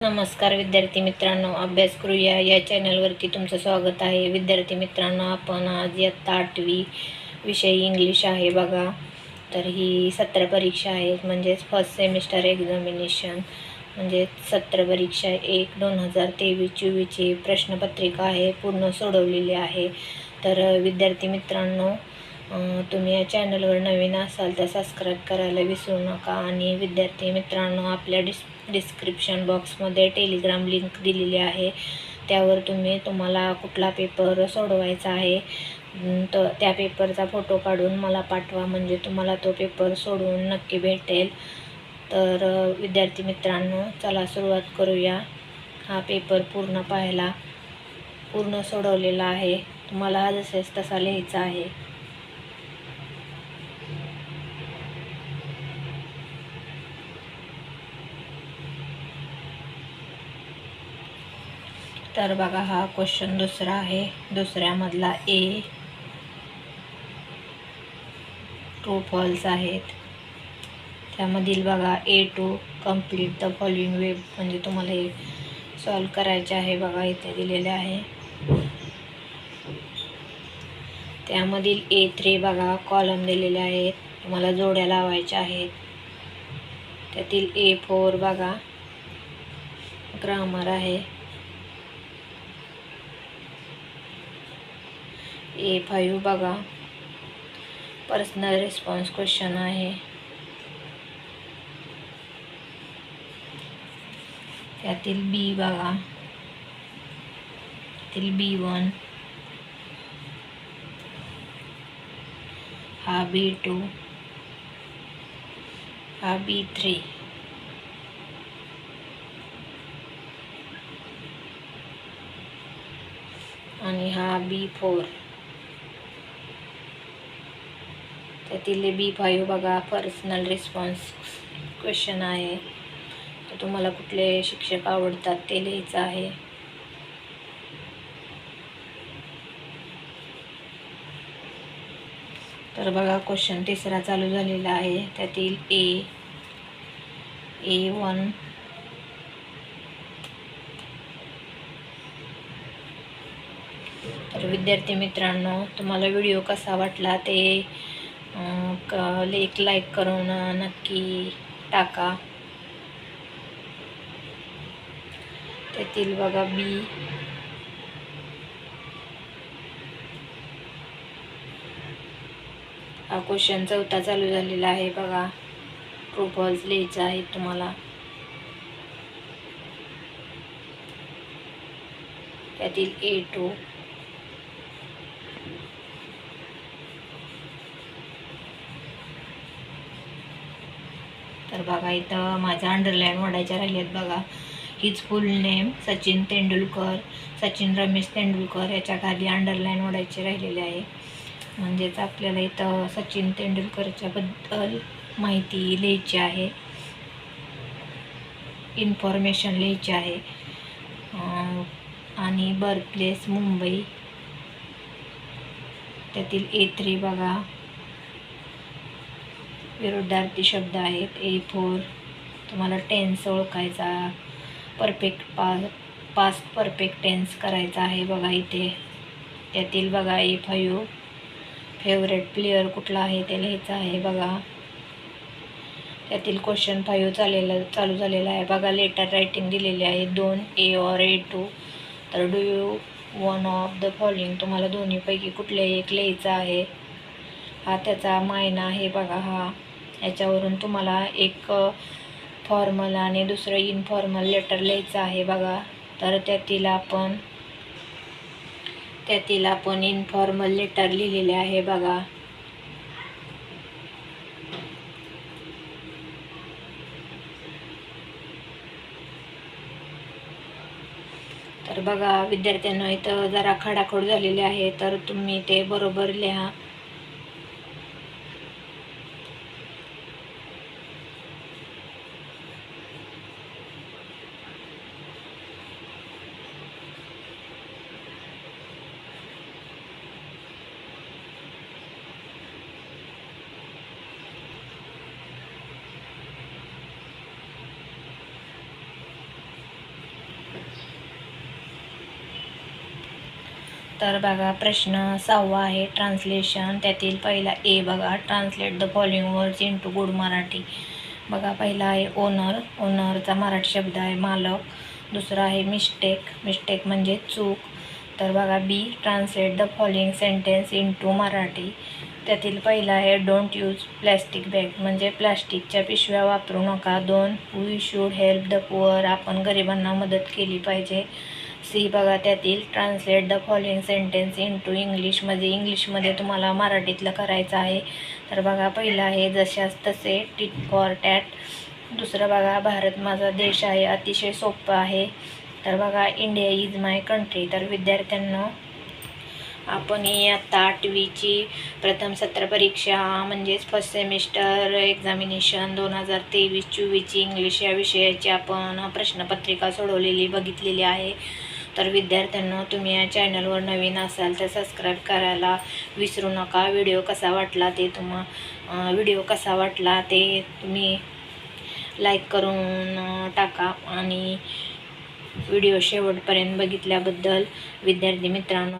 नमस्कार विद्यार्थी मित्रांनो अभ्यास करूया. या चॅनलवरती तुमचं स्वागत आहे. विद्यार्थी मित्रांनो आपण आज इयत्ता आठवी विषय इंग्लिश आहे बघा. तर ही सत्र परीक्षा आहे म्हणजेच फर्स्ट सेमिस्टर एक्झामिनेशन म्हणजे सत्र परीक्षा एक दोन हजार तेवीस चोवीसची प्रश्नपत्रिका आहे पूर्ण सोडवलेली आहे. तर विद्यार्थी मित्रांनो तुम्ही या चॅनलवर नवीन असाल तर सबस्क्राईब करायला विसरू नका. आणि विद्यार्थी मित्रांनो आपल्या डिस डिस्क्रिप्शन बॉक्समध्ये टेलिग्राम लिंक दिलेली आहे. त्यावर तुम्ही तुम्हाला कुठला पेपर सोडवायचा आहे तर त्या पेपरचा फोटो काढून मला पाठवा. म्हणजे तुम्हाला तो पेपर सोडवून नक्की भेटेल. तर विद्यार्थी मित्रांनो चला सुरुवात करूया. हा पेपर पूर्ण पाहायला. पूर्ण सोडवलेला आहे. तुम्हाला हा जसेच तसा लिहायचा आहे. तर बघा हा क्वेश्चन दुसरा आहे. दुसऱ्यामधला ए टू फॉल्स आहेत. त्यामधील बघा A two complete the following web म्हणजे तुम्हाला हे सॉल्व करायचे आहे बघा इथे दिलेले आहे. त्यामधील ए थ्री बघा कॉलम दिलेले आहेत. तुम्हाला जोड्या लावायच्या आहेत. त्यातील ए फोर बघा ग्रामर आहे. ए फाईव्ह बघा. पर्सनल रिस्पॉन्स क्वेश्चन आहे. त्यातील बी बघा. त्यातील बी वन हा बी टू हा बी थ्री आणि हा बी फोर त्यातील बी फाईव्ह बघा पर्सनल रिस्पॉन्स क्वेश्चन आहे. तर तुम्हाला कुठले शिक्षक आवडतात ते लिहायचं आहे. तर बघा क्वेश्चन तिसरा चालू झालेला आहे. त्यातील ए ए वन तर विद्यार्थी मित्रांनो तुम्हाला व्हिडिओ कसा वाटला ते एक लाईक करून नक्की टाका. त्यातील बघा बी हा क्वेश्चन चौथा चालू झालेला आहे बघा. ट्रू लिहायचा आहे तुम्हाला. त्यातील ए टू तर बघा इथं माझा अंडरलाईन वाढायच्या राहिल्यात बघा. हीच फुल नेम सचिन तेंडुलकर सचिन रमेश तेंडुलकर याच्या खाली अंडरलाईन वाढायची राहिलेली आहे. म्हणजेच आपल्याला इथं सचिन तेंडुलकरच्याबद्दल माहिती लिहायची आहे. इन्फॉर्मेशन लिहायची आहे. आणि बर्थ प्लेस मुंबई. त्यातील ए थ्री बघा. विरुद्धार्थी शब्द आहेत. ए फोर तुम्हाला टेन्स ओळखायचा. परफेक्ट पा पास्ट परफेक्ट टेन्स करायचा आहे बघा इथे. त्यातील बघा ए फायू फेवरेट प्लेअर कुठला आहे ते लिहायचं आहे बघा. त्यातील क्वेश्चन फायू चालेलं चालू झालेला आहे. बघा लेटर रायटिंग दिलेली आहे. दोन ए ऑर ए टू तर do you one of the following तुम्हाला दोन्हीपैकी कुठल्याही एक लिहायचं आहे? हा त्याचा मायना आहे बघा हा. याच्यावरून तुम्हाला एक फॉर्मल आणि दुसरं इनफॉर्मल लेटर लिहायचं आहे बघा. तर त्यातील आपण त्यातील आपण इनफॉर्मल लेटर लिहिलेले आहे बघा. तर बघा विद्यार्थ्यांना इथं जरा खडाखोड झालेली आहे तर तुम्ही ते बरोबर लिहा. तर बघा प्रश्न सहावा आहे ट्रान्सलेशन त्यातील पहिला ए बघा translate the following words into good Marathi. बघा पहिला आहे ओनर ओनरचा मराठी शब्द आहे मालक. दुसरा आहे मिस्टेक मिस्टेक म्हणजे चूक. तर बघा B translate the following sentence into Marathi. त्यातील पहिला आहे डोंट यूज प्लॅस्टिक बॅग म्हणजे प्लास्टिकच्या पिशव्या वापरू नका. दोन we should help the poor आपण गरिबांना मदत केली पाहिजे. सी बघा त्यातील translate the following sentence into English म्हणजे इंग्लिशमध्ये तुम्हाला मराठीतलं करायचं आहे. तर बघा पहिलं आहे जशास तसे टिट फॉर टॅट दुसरं बघा भारत माझा देश आहे अतिशय सोपं आहे. तर बघा इंडिया इज माय कंट्री तर विद्यार्थ्यांना आपण ही आत्ता आठवीची प्रथम सत्र परीक्षा म्हणजेच फर्स्ट सेमिस्टर एक्झामिनेशन दोन हजार तेवीस चोवीसची इंग्लिश या विषयाची आपण प्रश्नपत्रिका सोडवलेली बघितलेली आहे. तर विद्यार्थ्यांना तुम्ही या चॅनलवर नवीन असाल तर सबस्क्राईब करायला विसरू नका. व्हिडिओ कसा वाटला ते तुम्हा व्हिडिओ कसा वाटला ते तुम्ही लाईक करून टाका. आणि व्हिडिओ शेवटपर्यंत बघितल्याबद्दल विद्यार्थी मित्रांनो